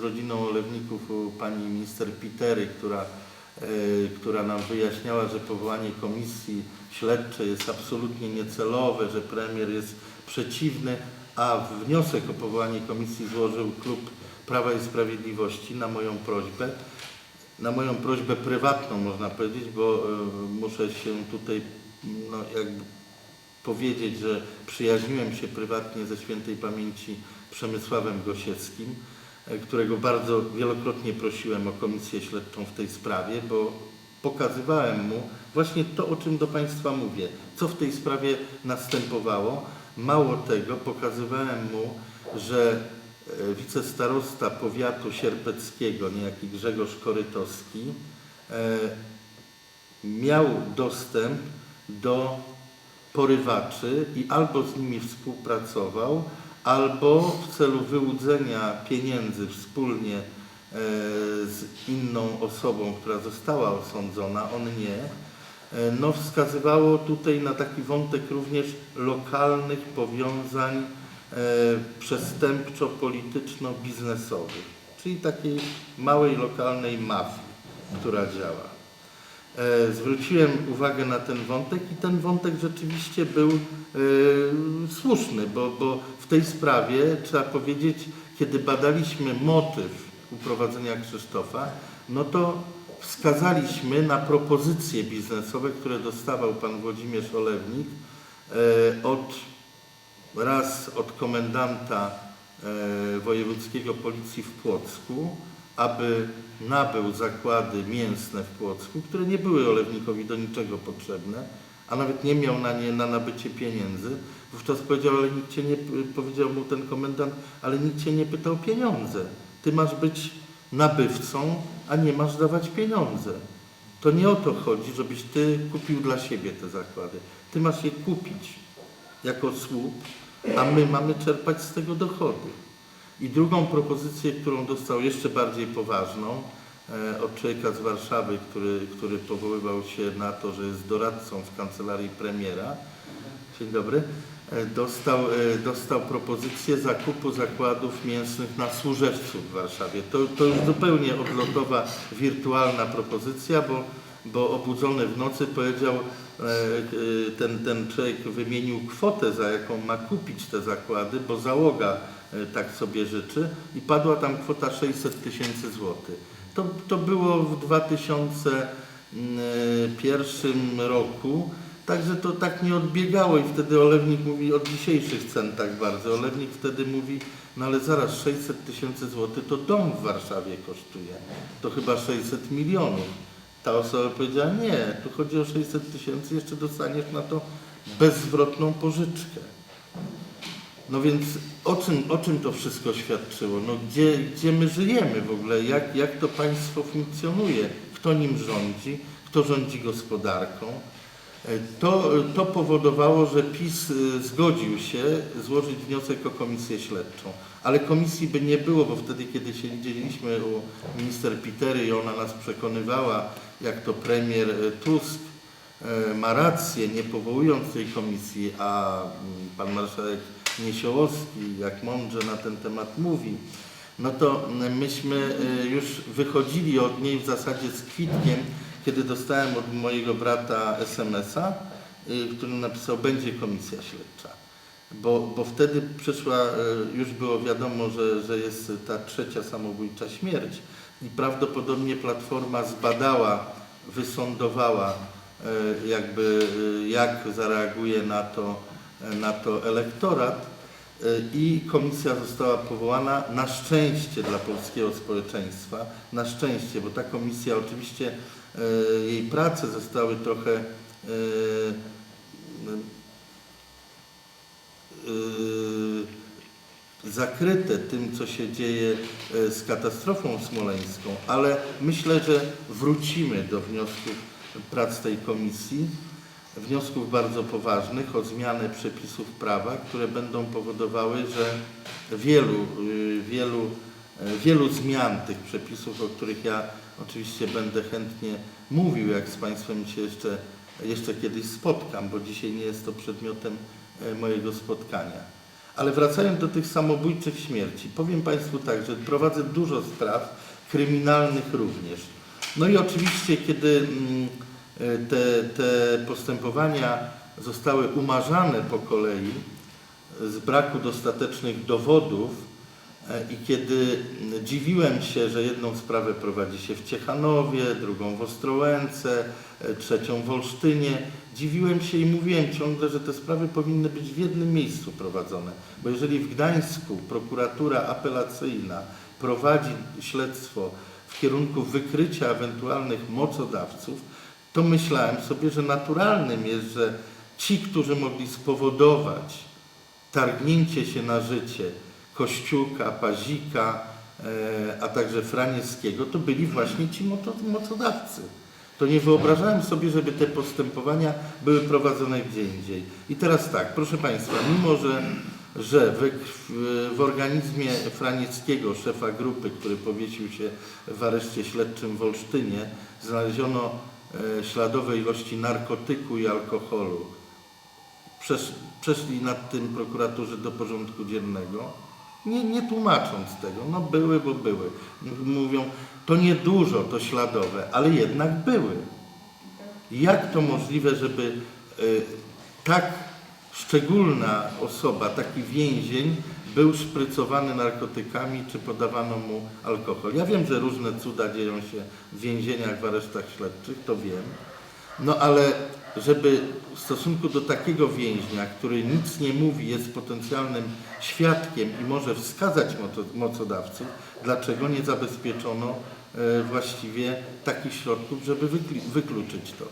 rodziną Olewników pani minister Pitery, która, e, która nam wyjaśniała, że powołanie komisji śledczej jest absolutnie niecelowe, że premier jest przeciwny, a wniosek o powołanie komisji złożył klub Prawa i Sprawiedliwości na moją prośbę. Na moją prośbę prywatną, można powiedzieć, bo e, muszę się tutaj no, jakby powiedzieć, że przyjaźniłem się prywatnie ze świętej pamięci Przemysławem Gosiewskim, którego bardzo wielokrotnie prosiłem o komisję śledczą w tej sprawie, bo pokazywałem mu właśnie to, o czym do Państwa mówię, co w tej sprawie następowało. Mało tego, pokazywałem mu, że e, wicestarosta powiatu sierpeckiego, niejaki Grzegorz Korytowski, e, miał dostęp do porywaczy i albo z nimi współpracował, albo w celu wyłudzenia pieniędzy wspólnie e, z inną osobą, która została osądzona, on nie, e, no wskazywało tutaj na taki wątek również lokalnych powiązań e, przestępczo-polityczno-biznesowych, czyli takiej małej lokalnej mafii, która działa. E, Zwróciłem uwagę na ten wątek i ten wątek rzeczywiście był e, słuszny, bo, bo w tej sprawie trzeba powiedzieć, kiedy badaliśmy motyw uprowadzenia Krzysztofa, no to wskazaliśmy na propozycje biznesowe, które dostawał pan Włodzimierz Olewnik e, od raz od komendanta wojewódzkiego policji w Płocku, aby nabył zakłady mięsne w Płocku, które nie były Olewnikowi do niczego potrzebne, a nawet nie miał na nie na nabycie pieniędzy. Wówczas powiedział, ale nikt cię nie, powiedział mu ten komendant, ale nikt cię nie pytał pieniądze. Ty masz być nabywcą, a nie masz dawać pieniądze. To nie o to chodzi, żebyś ty kupił dla siebie te zakłady. Ty masz je kupić jako słup, a my mamy czerpać z tego dochody. I drugą propozycję, którą dostał jeszcze bardziej poważną, e, od człowieka z Warszawy, który, który powoływał się na to, że jest doradcą w kancelarii premiera. Dzień dobry. E, Dostał, e, dostał propozycję zakupu zakładów mięsnych na Służewcu w Warszawie. To, to już zupełnie odlotowa, wirtualna propozycja, bo, bo obudzony w nocy powiedział, ten, ten człowiek wymienił kwotę, za jaką ma kupić te zakłady, bo załoga tak sobie życzy i padła tam kwota 600 tysięcy złotych. To, to było w 2001 roku, także to tak nie odbiegało i wtedy Olewnik mówi o dzisiejszych centach bardzo. Olewnik wtedy mówi, no ale zaraz 600 tysięcy złotych to dom w Warszawie kosztuje, to chyba 600 milionów. Ta osoba powiedziała, nie, tu chodzi o 600 tysięcy, jeszcze dostaniesz na to bezzwrotną pożyczkę. No więc o czym, o czym to wszystko świadczyło? No gdzie, gdzie my żyjemy w ogóle? Jak, jak to państwo funkcjonuje? Kto nim rządzi? Kto rządzi gospodarką? E, To, to powodowało, że PiS y, zgodził się złożyć wniosek o komisję śledczą. Ale komisji by nie było, bo wtedy, kiedy siedzieliśmy u minister Pitery i ona nas przekonywała, jak to premier e, Tusk e, ma rację, nie powołując tej komisji, a mm, pan marszałek Niesiołowski, jak mądrze na ten temat mówi, no to mm, myśmy e, już wychodzili od niej w zasadzie z kwitkiem, kiedy dostałem od mojego brata SMS-a, y, w którym napisał, będzie komisja śledcza. Bo, bo wtedy przyszła, e, już było wiadomo, że, że jest ta trzecia samobójcza śmierć i prawdopodobnie Platforma zbadała, wysądowała jakby jak zareaguje na to, na to elektorat i komisja została powołana na szczęście dla polskiego społeczeństwa, na szczęście, bo ta komisja oczywiście e, jej prace zostały trochę e, zakryte tym, co się dzieje e, z katastrofą smoleńską, ale myślę, że wrócimy do wniosków prac tej komisji, wniosków bardzo poważnych o zmianę przepisów prawa, które będą powodowały, że wielu, y, wielu, e, wielu zmian tych przepisów, o których ja oczywiście będę chętnie mówił, jak z Państwem się jeszcze, jeszcze kiedyś spotkam, bo dzisiaj nie jest to przedmiotem e, mojego spotkania. Ale wracając do tych samobójczych śmierci, powiem Państwu tak, że prowadzę dużo spraw kryminalnych również. No i oczywiście, kiedy mm, te, te postępowania zostały umarzane po kolei z braku dostatecznych dowodów e, i kiedy dziwiłem się, że jedną sprawę prowadzi się w Ciechanowie, drugą w Ostrołęce, e, trzecią w Olsztynie, dziwiłem się i mówiłem ciągle, że te sprawy powinny być w jednym miejscu prowadzone. Bo jeżeli w Gdańsku prokuratura apelacyjna prowadzi śledztwo w kierunku wykrycia ewentualnych mocodawców, to myślałem sobie, że naturalnym jest, że ci, którzy mogli spowodować targnięcie się na życie Kościuka, Pazika, e, a także Franieckiego, to byli właśnie ci moco- mocodawcy. To nie wyobrażałem sobie, żeby te postępowania były prowadzone gdzie indziej. I teraz tak, proszę Państwa, mimo że, że krw, w organizmie Franieckiego, szefa grupy, który powiesił się w areszcie śledczym w Olsztynie, znaleziono śladowe ilości narkotyku i alkoholu, przesz, przeszli nad tym prokuratorzy do porządku dziennego, nie, nie tłumacząc tego. No były, bo były. Mówią, to niedużo, to śladowe, ale jednak były. Jak to możliwe, żeby y, tak szczególna osoba, taki więzień był szprycowany narkotykami, czy podawano mu alkohol? Ja wiem, że różne cuda dzieją się w więzieniach, w aresztach śledczych, to wiem. No ale żeby w stosunku do takiego więźnia, który nic nie mówi, jest potencjalnym świadkiem i może wskazać moco- mocodawców, dlaczego nie zabezpieczono e, właściwie takich środków, żeby wykluczyć to.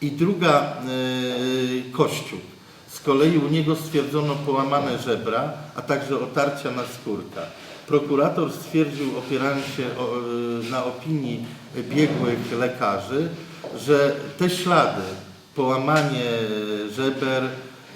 I druga, e, Kościół. Z kolei u niego stwierdzono połamane żebra, a także otarcia na skórka. Prokurator stwierdził, opierając się e, na opinii biegłych lekarzy, że te ślady, połamanie żeber,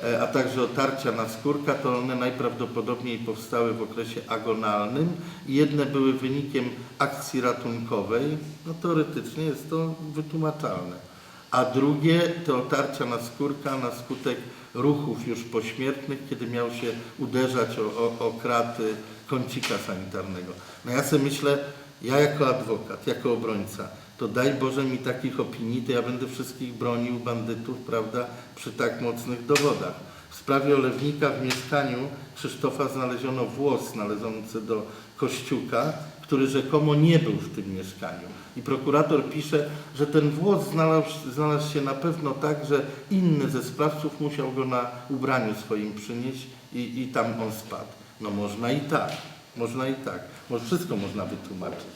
e, a także otarcia na skórka, to one najprawdopodobniej powstały w okresie agonalnym i jedne były wynikiem akcji ratunkowej, no teoretycznie jest to wytłumaczalne. A drugie to otarcia na skórka na skutek ruchów już pośmiertnych, kiedy miał się uderzać o, o, o kraty kącika sanitarnego. No ja sobie myślę, ja jako adwokat, jako obrońca, to daj Boże mi takich opinii, to ja będę wszystkich bronił bandytów, prawda, przy tak mocnych dowodach. W sprawie olewnika w mieszkaniu Krzysztofa znaleziono włos należący do Kościuka, który rzekomo nie był w tym mieszkaniu. I prokurator pisze, że ten włos znalazł, znalazł się na pewno tak, że inny ze sprawców musiał go na ubraniu swoim przynieść i, i tam on spadł. No można i tak, można i tak. Może wszystko można wytłumaczyć.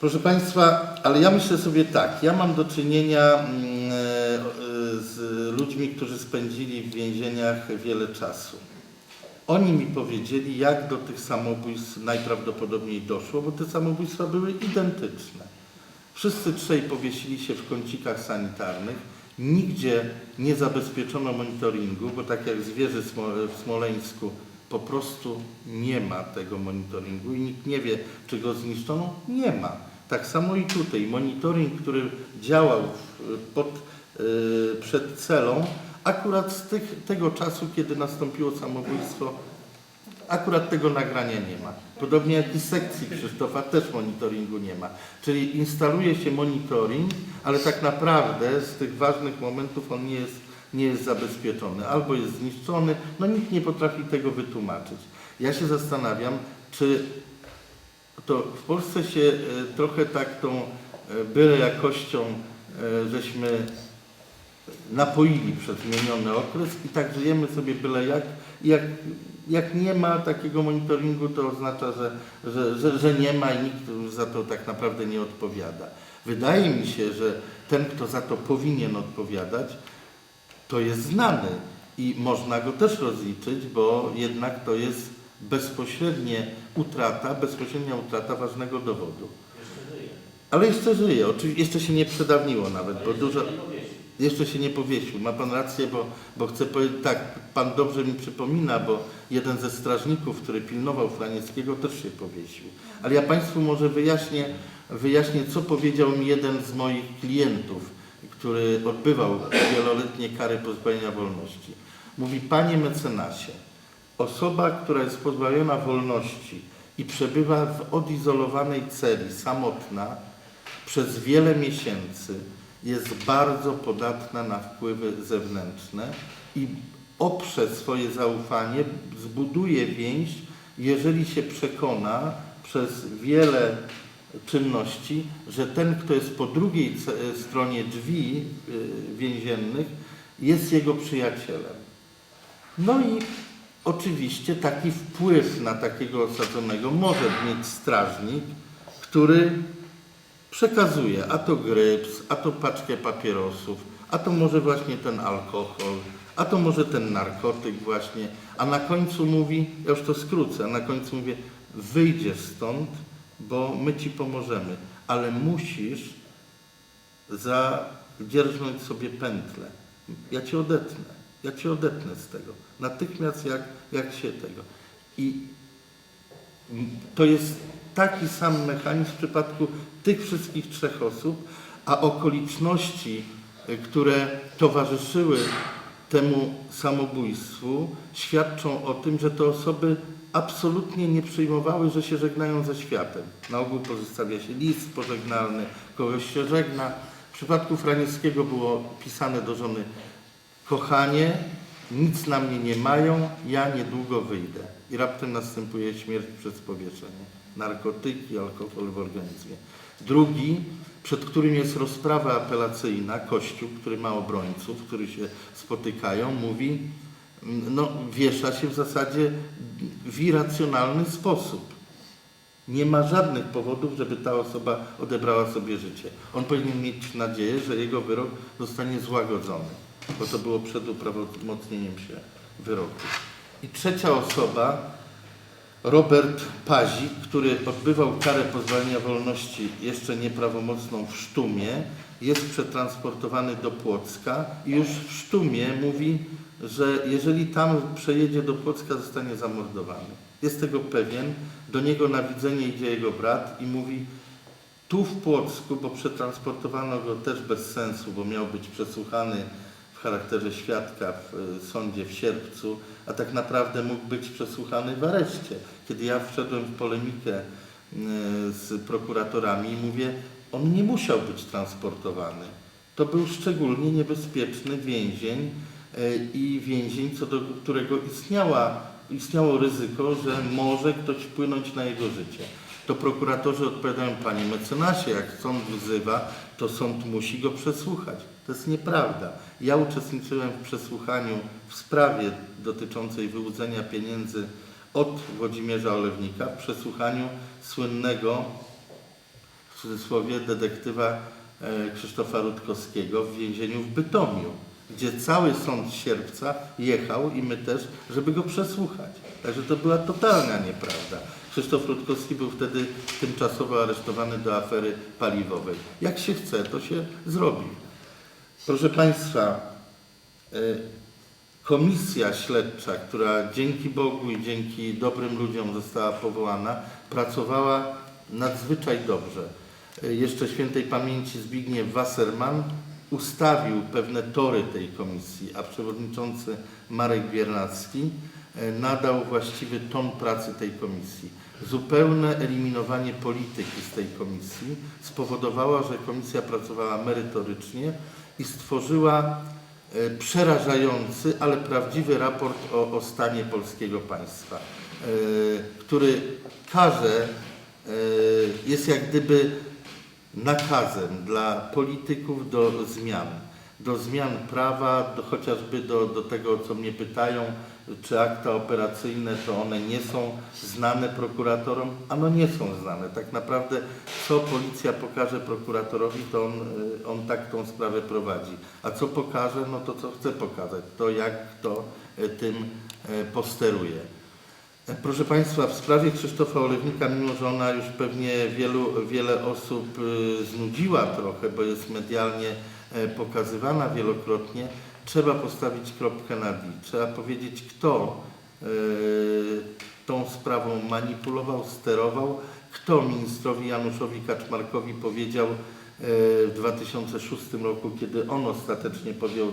Proszę Państwa, ale ja myślę sobie tak, ja mam do czynienia mm, e, z ludźmi, którzy spędzili w więzieniach wiele czasu. Oni mi powiedzieli, jak do tych samobójstw najprawdopodobniej doszło, bo te samobójstwa były identyczne. Wszyscy trzej powiesili się w kącikach sanitarnych. Nigdzie nie zabezpieczono monitoringu, bo tak jak zwierzy w Smoleńsku, po prostu nie ma tego monitoringu i nikt nie wie, czy go zniszczono. Nie ma. Tak samo i tutaj. Monitoring, który działał pod, y, przed celą, akurat z tych, tego czasu, kiedy nastąpiło samobójstwo, Akurat tego nagrania nie ma. Podobnie jak i sekcji Krzysztofa też monitoringu nie ma. Czyli instaluje się monitoring, ale tak naprawdę z tych ważnych momentów on nie jest, nie jest zabezpieczony. Albo jest zniszczony, no nikt nie potrafi tego wytłumaczyć. Ja się zastanawiam, czy to w Polsce się e, trochę tak tą e, byle jakością e, żeśmy napoili przez zmieniony okres i tak żyjemy sobie byle jak. Jak, jak nie ma takiego monitoringu, to oznacza, że, że, że, że nie ma i nikt za to tak naprawdę nie odpowiada. Wydaje mi się, że ten, kto za to powinien odpowiadać, to jest znany i można go też rozliczyć, bo jednak to jest bezpośrednie utrata, bezpośrednia utrata ważnego dowodu. Ale jeszcze żyje, oczywiście jeszcze się nie przedawniło nawet, bo dużo, jeszcze się nie powiesił. Ma pan rację, bo, bo chcę powiedzieć, tak, pan dobrze mi przypomina, bo jeden ze strażników, który pilnował Franieckiego, też się powiesił. Ale ja Państwu może wyjaśnię, wyjaśnię, co powiedział mi jeden z moich klientów, który odbywał wieloletnie kary pozbawienia wolności. Mówi, panie mecenasie, Osoba, która jest pozbawiona wolności i przebywa w odizolowanej celi, samotna, przez wiele miesięcy jest bardzo podatna na wpływy zewnętrzne i oprze swoje zaufanie, zbuduje więź, jeżeli się przekona przez wiele czynności, że ten, kto jest po drugiej ce- stronie drzwi y, więziennych, jest jego przyjacielem. No i oczywiście taki wpływ na takiego osadzonego może mieć strażnik, który przekazuje a to gryps, a to paczkę papierosów, a to może właśnie ten alkohol, a to może ten narkotyk właśnie, a na końcu mówi, ja już to skrócę, a na końcu mówię, wyjdziesz stąd, bo my ci pomożemy, ale musisz zadzierżnąć sobie pętlę. Ja cię odetnę, ja cię odetnę z tego. Natychmiast jak, jak się tego. I to jest taki sam mechanizm w przypadku tych wszystkich trzech osób, a okoliczności, y, które towarzyszyły temu samobójstwu, świadczą o tym, że te osoby absolutnie nie przyjmowały, że się żegnają ze światem. Na ogół pozostawia się list pożegnalny, kogoś się żegna. W przypadku Franiewskiego było pisane do żony Kochanie, nic na mnie nie mają, ja niedługo wyjdę. I raptem następuje śmierć przez powieszenie. Narkotyki, alkohol w organizmie. Drugi, przed którym jest rozprawa apelacyjna, Kościół, który ma obrońców, którzy się spotykają, mówi, no wiesza się w zasadzie w irracjonalny sposób. Nie ma żadnych powodów, żeby ta osoba odebrała sobie życie. On powinien mieć nadzieję, że jego wyrok zostanie złagodzony, bo to było przed uprawomocnieniem się wyroku. I trzecia osoba, Robert Pazik, który odbywał karę pozbawienia wolności jeszcze nieprawomocną w Sztumie, jest przetransportowany do Płocka i już w Sztumie mówi, że jeżeli tam przejedzie do Płocka, zostanie zamordowany. Jest tego pewien. Do niego na widzenie idzie jego brat i mówi, tu w Płocku, bo przetransportowano go też bez sensu, bo miał być przesłuchany w charakterze świadka w y, sądzie w sierpcu, a tak naprawdę mógł być przesłuchany w areszcie. Kiedy ja wszedłem w polemikę y, z prokuratorami i mówię, on nie musiał być transportowany. To był szczególnie niebezpieczny więzień y, i więzień, co do którego istniała, istniało ryzyko, że może ktoś wpłynąć na jego życie to prokuratorzy odpowiadają, panie mecenasie, jak sąd wzywa, to sąd musi go przesłuchać. To jest nieprawda. Ja uczestniczyłem w przesłuchaniu w sprawie dotyczącej wyłudzenia pieniędzy od Włodzimierza Olewnika, w przesłuchaniu słynnego, w cudzysłowie, detektywa e, Krzysztofa Rutkowskiego w więzieniu w Bytomiu, gdzie cały sąd sierpca jechał i my też, żeby go przesłuchać. Także to była totalna nieprawda. Krzysztof Rutkowski był wtedy tymczasowo aresztowany do afery paliwowej. Jak się chce, to się zrobi. Proszę Państwa, e, komisja śledcza, która dzięki Bogu i dzięki dobrym ludziom została powołana, pracowała nadzwyczaj dobrze. E, Jeszcze świętej pamięci Zbigniew Wasserman ustawił pewne tory tej komisji, a przewodniczący Marek Biernacki e, nadał właściwy ton pracy tej komisji. Zupełne eliminowanie polityki z tej komisji spowodowało, że komisja pracowała merytorycznie i stworzyła e, przerażający, ale prawdziwy raport o, o stanie polskiego państwa, e, który każe, e, jest jak gdyby nakazem dla polityków do zmian. Do zmian prawa, do, chociażby do, do tego, o co mnie pytają, czy akta operacyjne, to one nie są znane prokuratorom, a no nie są znane. Tak naprawdę, co policja pokaże prokuratorowi, to on, y, on tak tą sprawę prowadzi. A co pokaże, no to co chce pokazać, to jak kto y, tym y, posteruje. Proszę Państwa, w sprawie Krzysztofa Olewnika, mimo że ona już pewnie wielu, wiele osób znudziła trochę, bo jest medialnie e, pokazywana wielokrotnie, trzeba postawić kropkę nad i. Trzeba powiedzieć, kto y, tą sprawą manipulował, sterował, kto ministrowi Januszowi Kaczmarkowi powiedział e, w 2006 roku, kiedy on ostatecznie podjął decyzję,